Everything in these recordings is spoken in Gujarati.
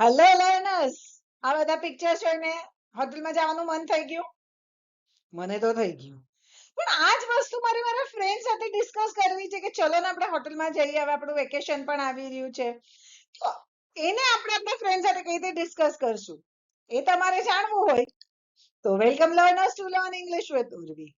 હેલો લર્નર્સ આ બધા પિક્ચર્સ જોઈને હોટલમાં જવાનું મન થઈ ગયું? મને તો થઈ ગયું. પણ આ જ વસ્તુ મારે મારા ફ્રેન્ડ સાથે ડિસ્કસ કરવી છે કે ચલો ને આપણે હોટલમાં જઈએ. હવે આપણું વેકેશન પણ આવી રહ્યું છે. તો એને આપણે આપણા ફ્રેન્ડ સાથે કઈ રીતે ડિસ્કસ કરશું? એ તમારે જાણવું હોય. તો welcome learners to learn English with Urvi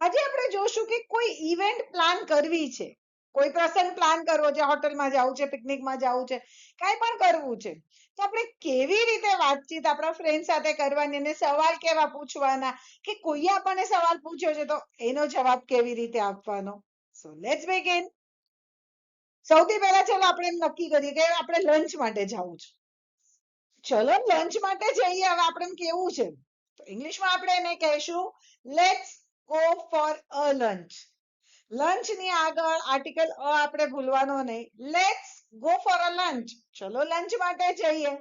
આજે આપણે જોશું કે કોઈ ઇવેન્ટ પ્લાન કરવી છે. કોઈ પ્રસંગ પ્લાન કરવો છે હોટલમાં જવું છે પિકનિકમાં જવું છે, કાંઈ પણ કરવું છે. તો આપણે કેવી રીતે વાતચીત આપણા ફ્રેન્ડ સાથે કરવાની અને સવાલ કેવા પૂછવાના? કે કોઈએ આપણને સવાલ પૂછ્યો છે તો એનો જવાબ કેવી રીતે આપવાનો? સો લેટ્સ બિગિન સૌથી પહેલા ચલો આપણે એમ નક્કી કરીએ કે આપણે લંચ માટે જવું છે. ચલો લંચ માટે જઈએ, હવે આપણે કેવું છે? તો ઇંગ્લિશમાં આપણે એને કહીશું let's go for a lunch લંચની આગળ આર્ટિકલ અ આપણે ભૂલવાનો નહીં. Let's go for a lunch ચલો લંચ માટે જઈએ.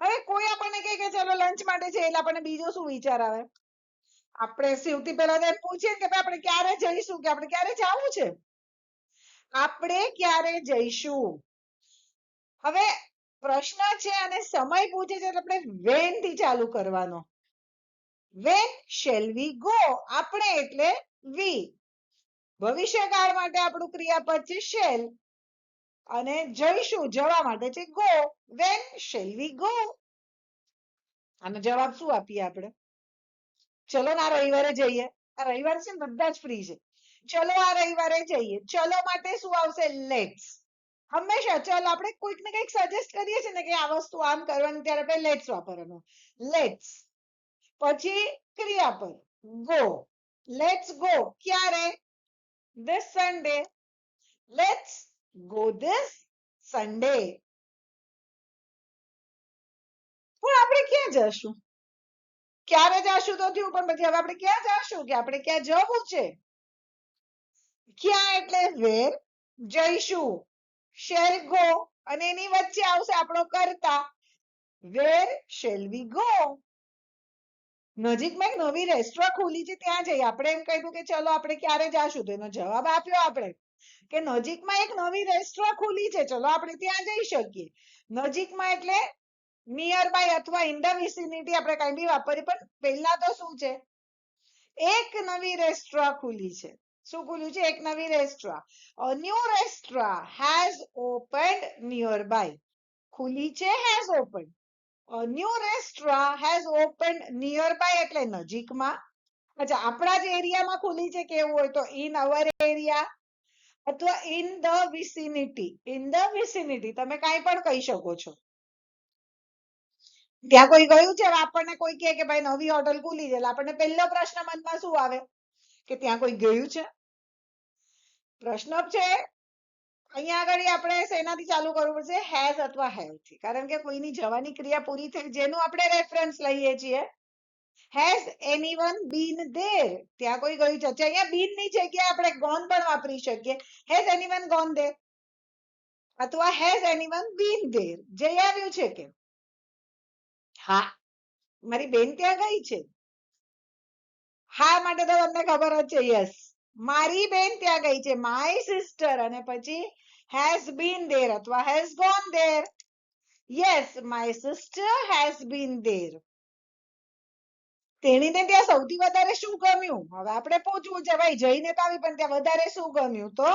હવે કોઈ આપણને કહે કે ચલો લંચ માટે જઈએ એટલે આપણને બીજો શું વિચાર આવે? આપણે સૌથી પહેલા તો પૂછીએ કે ભાઈ આપણે ક્યારે જઈશું? કે આપણે ક્યારે જવું છે? આપણે ક્યારે જઈશું? હવે પ્રશ્ન છે અને સમય પૂછે છે આપણે વેનથી ચાલુ કરવાનો. વેન શેલ વી ગો આપણે એટલે વી ભવિષ્યકાળ માટે આપણું ક્રિયાપદ છે શેલ. અને જઈશું જવા માટે છે go. When shall we go આનો જવાબ શું આપીએ આપણે? ચલો ના રવિવારે જઈએ. આ રવિવાર છે બધા જ ફ્રી છે. ચલો આ રવિવારે જઈએ. ચલો માટે શું આવશે? લેટ્સ હંમેશા ચલ આપણે કોઈક ને કંઈક સજેસ્ટ કરીએ છીએ ને કે આ વસ્તુ આમ કરવાની, ત્યારે આપણે લેટ્સ વાપરવાનું. લેટ્સ પછી ક્રિયાપદ. ગો લેટ્સ ગો ક્યારે? This Sunday. Let's go this Sunday. પણ આપણે ક્યાં જશું? ક્યારે જશું તો થયું, પણ પછી હવે આપણે ક્યાં જશું? કે આપણે ક્યાં જવું છે? ક્યાં એટલે વેર? જઈશું. શેલ ગો અને એની વચ્ચે આવશે આપણો કરતા. વેર શેલ વી ગો નજીકમાં એક નવી રેસ્ટોરન્ટ ખુલી છે, ત્યાં જઈએ. આપણે એમ કહ્યું કે ચલો આપણે ક્યારે જાશું? તો એનો જવાબ આપ્યો આપણે કે નજીકમાં એક નવી રેસ્ટોરન્ટ ખુલી છે, ચલો આપણે ત્યાં જઈ શકીએ. નજીકમાં એટલે નિયર બાય અથવા ઇન ધ વિસિનિટી આપણે કઈ બી વાપરીએ, પણ પહેલા તો શું છે? એક નવી રેસ્ટોરન્ટ ખુલી છે. શું ખુલ્યું છે? એક નવી restaurant a new restaurant has opened nearby ખુલી છે has opened a new has open nearby એટલે નજીકમાં. અચ્છા, આપણા જ એરિયામાં ખુલી છે કેવું હોય તો ઇન અવર એરિયા અથવા in the vicinity in the vicinity તમે કાંઈ પણ કહી શકો છો. ત્યાં કોઈ ગયું છે? આપણને કોઈ કહે કે ભાઈ નવી હોટલ ખુલી છે આપણને પહેલો પ્રશ્ન મનમાં શું આવે? કે ત્યાં કોઈ ગયું છે? પ્રશ્ન છે અહીંયા આગળ આપણે શેનાથી ચાલુ કરવું પડશે? હેઝ અથવા હેવથી કારણ કે કોઈની જવાની ક્રિયા પૂરી થઈ, જેનું આપણે રેફરન્સ લઈએ છીએ. હેઝ એનીવન બીન ધેર ત્યાં કોઈ ગયું છે. અહીંયા બીનની જગ્યાએ આપણે ગોન પણ વાપરી શકીએ. હેઝ એનીવન ગોન ધેર અથવા હેઝ એનીવન બીન ધેર જઈ આવ્યું છે કે? હા. મારી બેન ત્યાં ગઈ છે. હા, માટે તો તમને ખબર જ છે યસ મારી બેન ત્યાં ગઈ છે, માય સિસ્ટર અને પછી હેઝ બીન દેર અથવા has gone there yes my sister has been there તેણીને ત્યાં સૌથી વધારે શું ગમ્યું? હવે આપણે પૂછવું છે, ભાઈ, જઈને તો આવી, પણ ત્યાં વધારે શું ગમ્યું? તો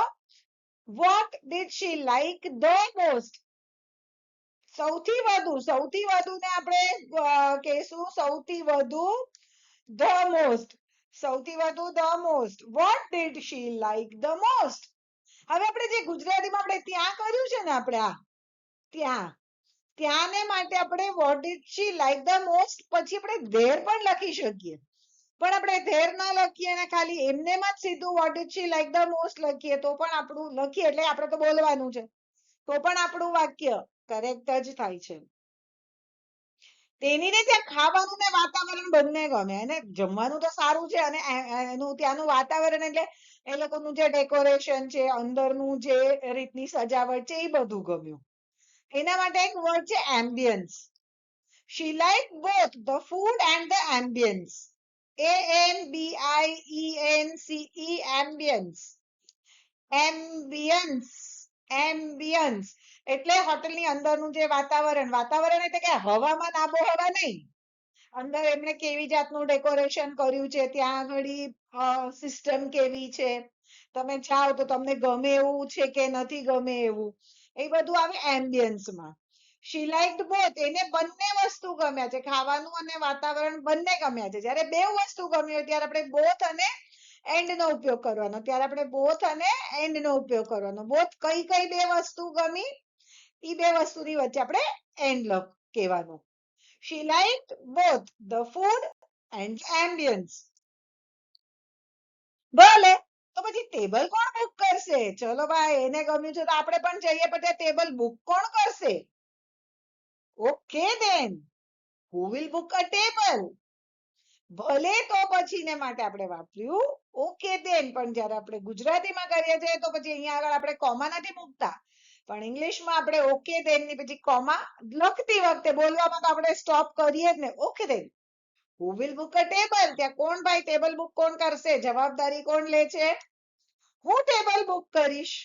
what did she like the most સૌથી વધુ સૌથી વધુ ને આપણે કહેશું, સૌથી વધુ ધ most. સૌથી વધુ the most what did she like the most હવે આપણે જે ગુજરાતીમાં આપણે ત્યાં કર્યું છે ને આપણે આ, ત્યાં, ત્યાંને માટે આપણે what did she like the most પછી આપણે ધેર પણ લખી શકીએ. પણ આપણે ધેર ના લખીએ ને ખાલી એમને જ સીધું what did she like the most લખીએ તો પણ આપણું લખીએ, એટલે આપણે તો બોલવાનું છે. તો પણ આપણું વાક્ય કરેક્ટ જ થાય છે. તેનીને ત્યાં ખાવાનું ને વાતાવરણ બંને ગમે અને જમવાનું તો સારું છે અને એનું ત્યાંનું વાતાવરણ એટલે એ લોકોનું જે ડેકોરેશન છે, અંદરનું જે રીતની સજાવટ છે, એ બધું ગમ્યું. એના માટે એક વર્ડ છે ambience she like both the food and the ambience A N B I E N C E ambience ambience ambience એટલે હોટલની અંદરનું જે વાતાવરણ વાતાવરણ એટલે કે હવામાન, આબોહવા નહીં. અંદર એમણે કેવી જાતનું ડેકોરેશન કર્યું છે, ત્યાં આગળ સિસ્ટમ કેવી છે? તમે જાઓ તો તમને ગમે એવું છે કે નથી ગમે એવું. એ બધું આવે એમ્બિયન્સમાં શી she બોથ એને બંને વસ્તુ ગમ્યા છે, ખાવાનું અને વાતાવરણ બંને ગમ્યા છે. જ્યારે બે વસ્તુ ગમી હોય ત્યારે આપણે બોથ અને એન્ડ નો ઉપયોગ કરવાનો. ત્યારે આપણે બોથ અને એન્ડ નો ઉપયોગ કરવાનો. બોથ કઈ કઈ બે વસ્તુ ગમી ઈ બે વસ્તુની વચ્ચે આપણે એન્ડ લખ કહેવાનું. She liked both the food and ambience. ભલે, તો પછી ટેબલ કોણ બુક કરશે? ચલો ભાઈ, એને ગમ્યું છે તો આપણે પણ જઈએ પછી ટેબલ બુક કોણ કરશે? Okay then who will book a table ભલે તો પછી ને માટે આપણે વાપર્યું ઓકે દેન પણ જ્યારે આપણે ગુજરાતીમાં કરીએ છીએ, તો પછી અહીંયા આગળ આપણે કોમા નથી મૂકતા. પણ ઇંગ્લિશમાં આપણે ઓકે દેનની પછી કોમા લખતી વખતે બોલવામાં તો આપણે સ્ટોપ કરીએ જ ને okay then who will book a table ત્યાં કોણ ભાઈ ટેબલ બુક કોણ કરશે? જવાબદારી કોણ લે છે? હું ટેબલ બુક કરીશ.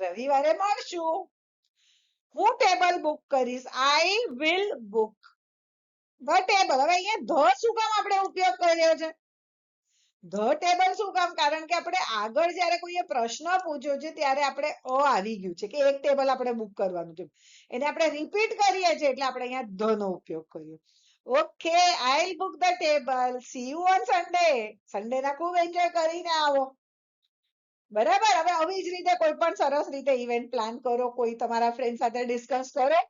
રવિવારે મળશું. હું ટેબલ બુક કરીશ. I will book the table હવે અહીંયા ધ શું કામ આપણે ઉપયોગ કર્યો છે? ધ ટેબલ શું કામ? કારણ કે આપણે આગળ જ્યારે કોઈએ પ્રશ્ન પૂછ્યો છે, ત્યારે આપણે અ આવી ગયું છે કે એક ટેબલ આપણે બુક કરવાનું છે. એને આપણે રિપીટ કરીએ છીએ, એટલે આપણે અહીંયા ધ નો ઉપયોગ કર્યો okay I book the table see you on Sunday Sunday ના ખૂબ એન્જોય કરીને આવો. બરાબર? હવે આવી જ રીતે કોઈ પણ સરસ રીતે ઇવેન્ટ પ્લાન કરો, કોઈ તમારા ફ્રેન્ડ સાથે ડિસ્કસ કરો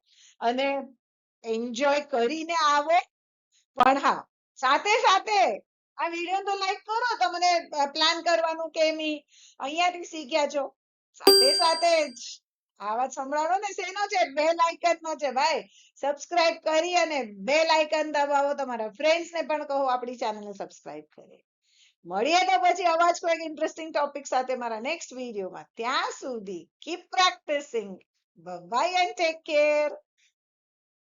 અને એન્જોય કરીને આવો. પણ હા, સાથે સાથે આ વીડિયો તો લાઈક કરો, તમને પ્લાન કરવાનું ઈ અહીંયાથી શીખ્યા છો. સાથે સાથે જ આ વાત સંભળાવો ને શેનો છે? બેલ આઇકન નો છે, ભાઈ. સબસ્ક્રાઇબ કરી અને બેલ આઇકન દબાવો. તમારા ફ્રેન્ડ્સ ને પણ કહો, આપણી ચેનલ ને સબસ્ક્રાઇબ કરે. મળીએ તો પછી અવાજ કોઈ ઇન્ટરેસ્ટિંગ ટોપિક સાથે મારા નેક્સ્ટ વિડીયોમાં ત્યાં સુધી keep practising bye and take care